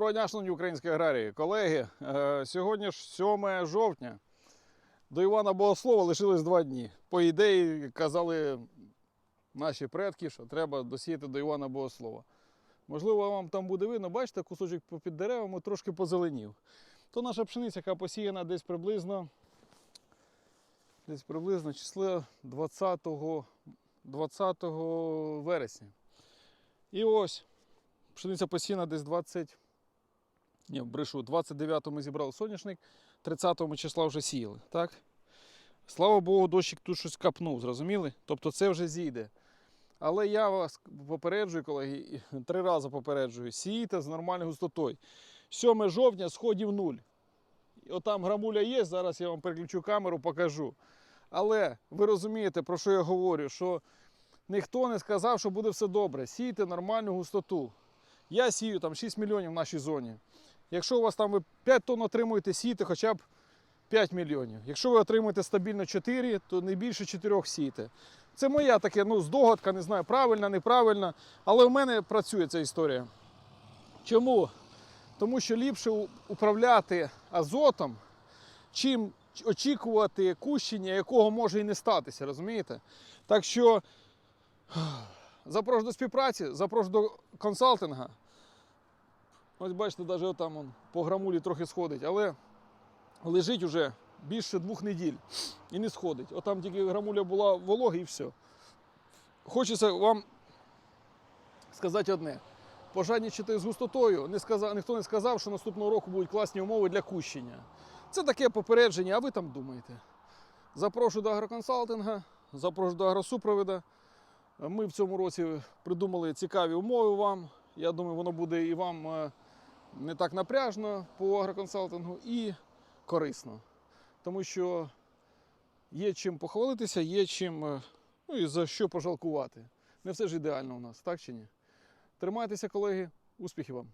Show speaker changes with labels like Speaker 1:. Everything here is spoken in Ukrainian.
Speaker 1: Доброго дня, шановні українські аграрії. Колеги, е, сьогодні ж 7 жовтня. До Івана Богослова лишилось два дні. По ідеї, казали наші предки, що треба досіяти до Івана Богослова. Можливо, вам там буде видно, бачите, кусочок під деревами трошки позеленів. То наша пшениця, яка посіяна десь приблизно, десь приблизно число 20, 20 вересня. І ось пшениця посіяна десь 20. Ні, брешу, 29-го ми зібрали соняшник, 30-го числа вже сіяли. Так? Слава Богу, дощик тут щось капнув, зрозуміли? Тобто це вже зійде. Але я вас попереджую, колеги, три рази попереджую, сійте з нормальною густотою. 7 жовтня сходів нуль. Отам грамуля є, зараз я вам переключу камеру, покажу. Але ви розумієте, про що я говорю, що ніхто не сказав, що буде все добре. Сійте нормальну густоту. Я сію там 6 мільйонів в нашій зоні. Якщо у вас там ви 5 тонн отримуєте, сійте хоча б 5 мільйонів. Якщо ви отримуєте стабільно 4, то не більше 4 сійте. Це моя таке, ну, здогадка, не знаю, правильна, неправильна. Але в мене працює ця історія. Чому? Тому що ліпше управляти азотом, чим очікувати кущення, якого може і не статися, розумієте? Так що запрошую до співпраці, запрошую до консалтинга. Ось бачите, навіть там он, по грамулі трохи сходить, але лежить уже більше двох неділь і не сходить. Отам тільки грамуля була волога і все. Хочеться вам сказати одне. Пожаднічати з густотою, не сказав, ніхто не сказав, що наступного року будуть класні умови для кущення. Це таке попередження, а ви там думаєте. Запрошую до агроконсалтинга, запрошую до агросупровода. Ми в цьому році придумали цікаві умови вам. Я думаю, воно буде і вам е, не так напряжно по агроконсалтингу і корисно. Тому що є чим похвалитися, є чим е, ну, і за що пожалкувати. Не все ж ідеально у нас, так чи ні? Тримайтеся, колеги, успіхів вам!